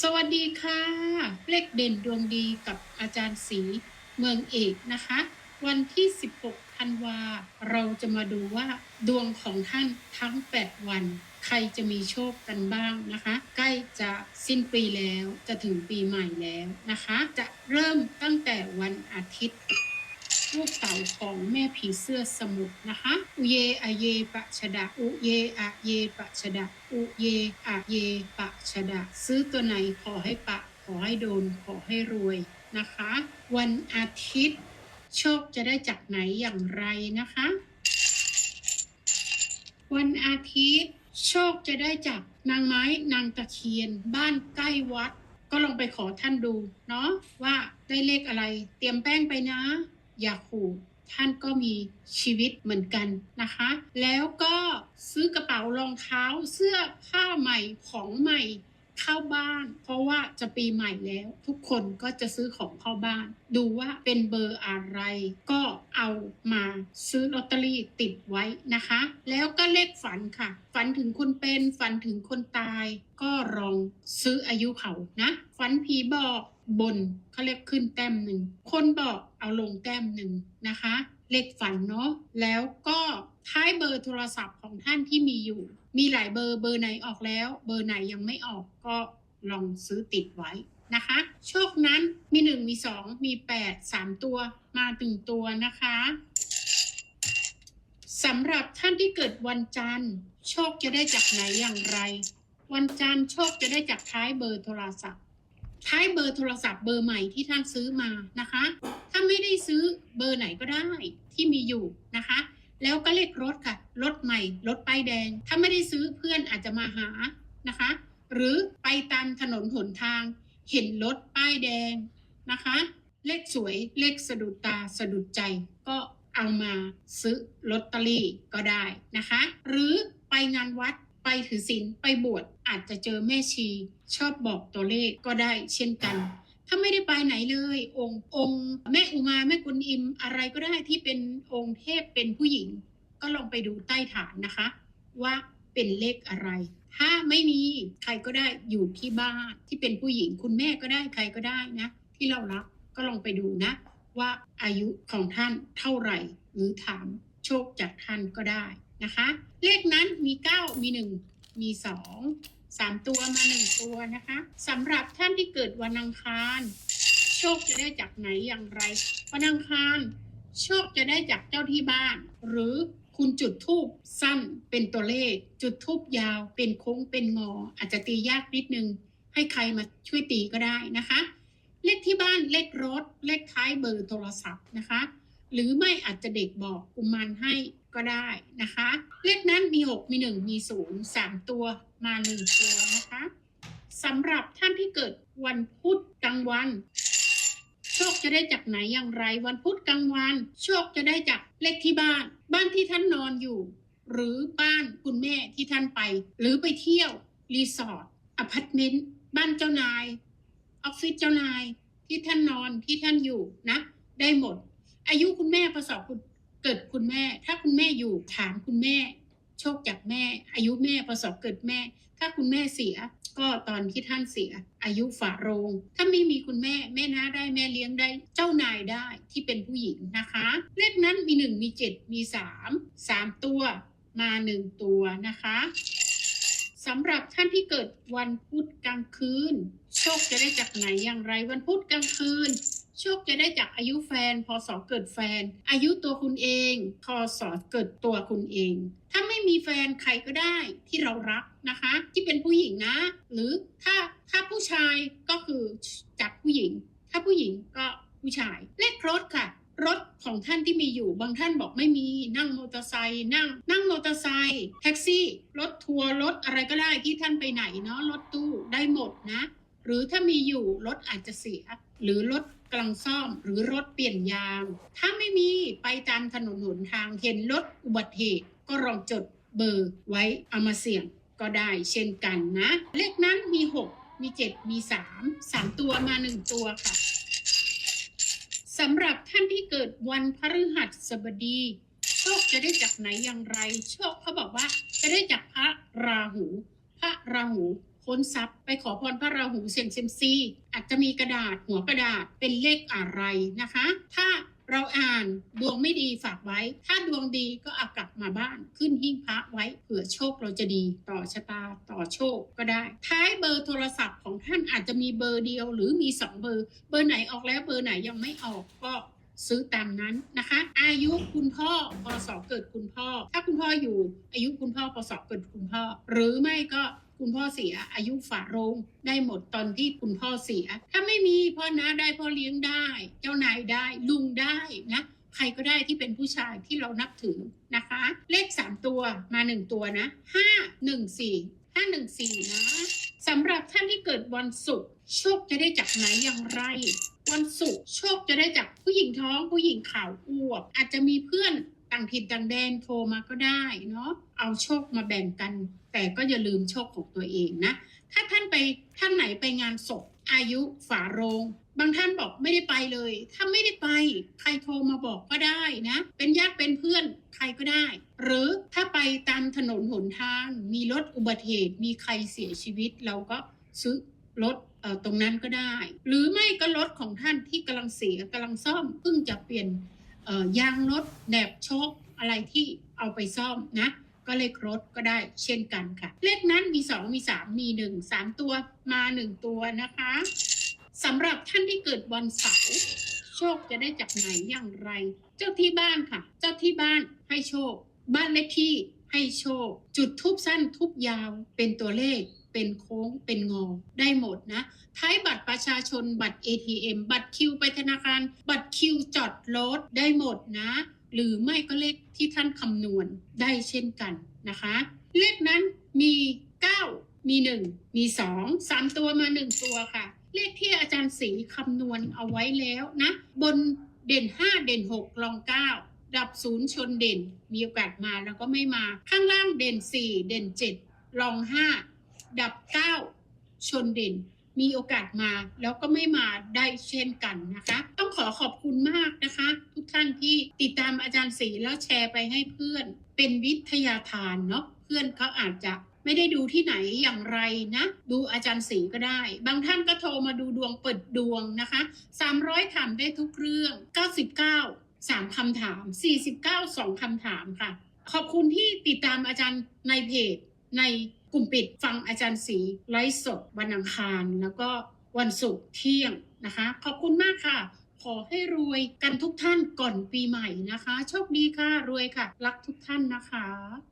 สวัสดีค่ะ เลขเด่นดวงดีกับอาจารย์ศรีเมืองเอกนะคะ วันที่ 16 ธันวา เราจะมาดูว่าดวงของท่านทั้ง 8 วัน ใครจะมีโชคกันบ้างนะคะ ใกล้จะสิ้นปีแล้วจะถึงปีใหม่แล้วนะคะ จะเริ่มตั้งแต่วันอาทิตย์ ลูกเต่าของแม่ผีเสื้อสมุทรนะคะอุเยอะเยปะชดะอุเยอะเยปะชดะอุเยอะเยปะชดะซื้อตัวไหนขอให้ปะ ขอให้โดนขอให้รวยนะคะ วันอาทิตย์ โชคจะได้จากไหนอย่างไรนะคะ วันอาทิตย์ โชคจะได้จากนางไม้นางตะเคียน บ้านใกล้วัด ก็ลองไปขอท่านดูเนาะว่าได้เลขอะไร เตรียมแป้งไปนะ ยาคูท่านก็มีชีวิตเหมือนกันนะคะ แล้วก็ซื้อกระเป๋ารองเท้าเสื้อผ้าใหม่ของใหม่ เข้าบ้าน เพราะว่าจะปีใหม่แล้ว ทุกคนก็จะซื้อของเข้าบ้าน ดูว่าเป็นเบอร์อะไร ก็เอามาซื้อลอตเตอรี่ติดไว้นะคะ แล้วก็เลขฝันค่ะ ฝันถึงคนเป็นฝันถึงคนตาย ก็ลองซื้ออายุเขานะ ฝันผีบอกบนเขาเรียกขึ้นแต้มหนึ่ง คนบอกเอาลงแต้มหนึ่งนะคะ เลขฝันเนาะแล้วก็ท้ายเบอร์โทรศัพท์ของท่านที่มีอยู่ มีหลายเบอร์เบอร์ไหนออกแล้ว เบอร์ไหนยังไม่ออกก็ลองซื้อติดไว้นะคะ โชคนั้นมีหนึ่งมีสองมีแปดสามตัวมาถึงตัวนะคะสำหรับท่านที่เกิดวันจันทร์ โชคจะได้จากไหนอย่างไร วันจันทร์โชคจะได้จากท้ายเบอร์โทรศัพท์ ท้ายเบอร์โทรศัพท์เบอร์ใหม่ที่ท่านซื้อมานะคะ ถ้าไม่ได้ซื้อเบอร์ไหนก็ได้ที่มีอยู่นะคะ แล้วก็เลขรถค่ะ รถใหม่ รถป้ายแดง ถ้าไม่ได้ซื้อเพื่อนอาจจะมาหานะคะ หรือไปตามถนนหนทาง เห็นรถป้ายแดงนะคะ เลขสวย เลขสะดุดตาสะดุดใจ ก็เอามาซื้อลอตเตอรี่ก็ได้นะคะ หรือไปงานวัดไปถือศีลไปบวชอาจจะเจอแม่ชี ชอบบอกตัวเลขก็ได้เช่นกัน ถ้าไม่ได้ไปไหนเลย องค์องค์แม่อุมาแม่กุนอิมอะไรก็ได้ที่เป็นองค์เทพเป็นผู้หญิง ก็ลองไปดูใต้ฐานนะคะ ว่าเป็นเลขอะไร ถ้าไม่มีใครก็ได้อยู่ที่บ้านที่เป็นผู้หญิง คุณแม่ก็ได้ใครก็ได้นะ ที่เรารักก็ลองไปดูนะ ว่าอายุของท่านเท่าไหร่หรือถามโชคจากท่านก็ได้นะคะ เลขนั้นมี 9 มี 1 มี 2 3 ตัวมา 1 ตัวนะคะสำหรับท่านที่เกิดวันอังคาร โชคจะได้จากไหนอย่างไร วันอังคารโชคจะได้จากเจ้าที่บ้าน หรือคุณจุดทูบสั้นเป็นตัวเลข จุดทูบยาวเป็นโค้งเป็นงอ อาจจะตียากนิดนึง ให้ใครมาช่วยตีก็ได้นะคะ เลขที่บ้านเลขรถ เลขท้ายเบอร์โทรศัพท์นะคะ หรือไม่อาจจะเด็กบอกกุมารให้ ก็ได้นะคะ เลขนั้นมี 6 มี 1 มี 0 3 ตัวมา 1 ตัวนะคะสำหรับท่านที่เกิดวันพุธกลางวัน โชคจะได้จากไหนอย่างไร วันพุธกลางวัน โชคจะได้จากเลขที่บ้าน บ้านที่ท่านนอนอยู่ หรือบ้านคุณแม่ที่ท่านไป หรือไปเที่ยวรีสอร์ทอพาร์ตเมนต์บ้านเจ้านายออฟฟิศเจ้านายที่ท่านนอนที่ท่านอยู่นะ ได้หมด อายุคุณแม่ประสอบคุณ เกิดคุณแม่ ถ้าคุณแม่อยู่ถามคุณแม่ โชคจากแม่ อายุแม่ประสบเกิดแม่ ถ้าคุณแม่เสีย ก็ตอนที่ท่านเสีย อายุฝ่าโรง ถ้าไม่มีคุณแม่ แม่น้าได้แม่เลี้ยงได้ เจ้านายได้ที่เป็นผู้หญิงนะคะ เลขนั้นมีหนึ่งมีเจ็ดมีสามสามตัวมาหนึ่งตัวนะคะสำหรับท่านที่เกิดวันพุธกลางคืน โชคจะได้จากไหนอย่างไรวันพุธกลางคืน โชคจะได้จากอายุแฟน พศเกิดแฟน อายุตัวคุณเอง พศเกิดตัวคุณเอง ถ้าไม่มีแฟนใครก็ได้ที่เรารักนะคะ ที่เป็นผู้หญิงนะ หรือถ้าถ้าผู้ชายก็คือจากผู้หญิง ถ้าผู้หญิงก็ผู้ชายเลขรถค่ะ รถของท่านที่มีอยู่บางท่านบอกไม่มีนั่งมอเตอร์ไซค์นั่ง นั่งมอเตอร์ไซค์แท็กซี่ รถทัวร์รถอะไรก็ได้ที่ท่านไปไหนเนาะรถตู้ได้หมดนะ หรือถ้ามีอยู่รถอาจจะเสีย หรือรถกำลังซ่อมหรือรถเปลี่ยนยาง ถ้าไม่มีไปตามถนนหนทางเห็นรถอุบัติเหตุ ก็ลองจดเบอร์ไว้เอามาเสี่ยงก็ได้เช่นกันนะ เลขนั้นมี 6 มี 7 มี 3 3 ตัวมา 1 ตัวค่ะสำหรับท่านที่เกิดวันพฤหัสบดีโชคจะได้จากไหนอย่างไร โชคเขาบอกว่าจะได้จากพระราหู พระราหู ค้นทรัพย์ไปขอพรพระราหูเสี่ยงเซมซีอาจจะมีกระดาษหัวกระดาษเป็นเลขอะไรนะคะ ถ้าเราอ่านดวงไม่ดีฝากไว้ ถ้าดวงดีก็เอากลับมาบ้าน ขึ้นหิ้งพระไว้เผื่อโชคเราจะดีต่อชะตาต่อโชคก็ได้ ท้ายเบอร์โทรศัพท์ของท่านอาจจะมีเบอร์เดียวหรือมีสองเบอร์ เบอร์ไหนออกแล้วเบอร์ไหนยังไม่ออกก็ซื้อตามนั้นนะคะ อายุคุณพ่อพศเกิดคุณพ่อ ถ้าคุณพ่ออยู่อายุคุณพ่อพศเกิดคุณพ่อ หรือไม่ก็ คุณพ่อเสีย อายุฝาโรงได้หมดตอนที่คุณพ่อเสีย ถ้าไม่มีพ่อนะได้พ่อเลี้ยงได้ เจ้านายได้ลุงได้นะใครก็ได้ที่เป็นผู้ชายที่เรานับถือนะคะ เลขสามตัวมาหนึ่งตัวนะห้าหนึ่งสี่ห้าหนึ่งสี่นะสำหรับท่านที่เกิดวันศุกร์โชคจะได้จากไหนอย่างไร วันศุกร์โชคจะได้จากผู้หญิงท้องผู้หญิงข่าวอวบอาจจะมีเพื่อน ต่างถิ่นต่างแดนโทรมาก็ได้เนาะเอาโชคมาแบ่งกัน แต่ก็อย่าลืมโชคของตัวเองนะ ถ้าท่านไปท่านไหนไปงานศพอายุฝาโรง บางท่านบอกไม่ได้ไปเลย ถ้าไม่ได้ไป ใครโทรมาบอกก็ได้นะ เป็นญาติเป็นเพื่อนใครก็ได้ หรือถ้าไปตามถนนหนทาง มีรถอุบัติเหตุมีใครเสียชีวิตเราก็ซื้อรถเอ่อตรงนั้นก็ได้ หรือไม่ก็รถของท่านที่กำลังเสียกำลังซ่อมเพิ่งจะเปลี่ยน ยางรถแหนบโชคอะไรที่เอาไปซ่อมนะ ก็เลขรถก็ได้เช่นกันค่ะ เลขนั้นมี 2 มี 3 มี 1 3 ตัวมา 1 ตัวนะคะสำหรับท่านที่เกิดวันเสาร์โชคจะได้จากไหนอย่างไร เจ้าที่บ้านค่ะ เจ้าที่บ้านให้โชค บ้านเลขที่ ให้โชค จุดทุบสั้นทุบยาวเป็นตัวเลขเป็นโค้งเป็นงอได้หมดนะ ท้ายบัตรประชาชนบัตร ATM บัตรคิวไปธนาคาร บัตรคิวจอดรถได้หมดนะ หรือไม่ก็เลขที่ท่านคำนวณได้เช่นกันนะคะ เลขนั้นมี 9 มี 1 มี 2 3 ตัวมา 1 ตัวค่ะ เลขที่อาจารย์ศรีคำนวณเอาไว้แล้วนะ บนเด่น 5 เด่น 6 รอง 9 ดับ0ชนเด่น มีโอกาสมาแล้วก็ไม่มา ข้างล่างเด่น 4 เด่น 7 รอง 5 ดับ 9 ชนเด่น มีโอกาสมาแล้วก็ไม่มาได้เช่นกันนะคะ ต้องขอขอบคุณมากนะคะ ทุกท่านที่ติดตามอาจารย์ศรีแล้วแชร์ไปให้เพื่อนเป็นวิทยาทานเนาะเพื่อนเขาอาจจะไม่ได้ดูที่ไหนอย่างไรนะ ดูอาจารย์ศรีก็ได้ บางท่านก็โทรมาดูดวงเปิดดวงนะคะ 300ถามได้ทุกเรื่อง 99 สามคำถามสี่สิบเก้าสองคำถามค่ะ ขอบคุณที่ติดตามอาจารย์ในเพจ ในกลุ่มปิดฟังอาจารย์สีไลฟ์สดวันอังคาร แล้วก็วันศุกร์เที่ยงนะคะ ขอบคุณมากค่ะ ขอให้รวยกันทุกท่านก่อนปีใหม่นะคะ โชคดีค่ะรวยค่ะ รักทุกท่านนะคะ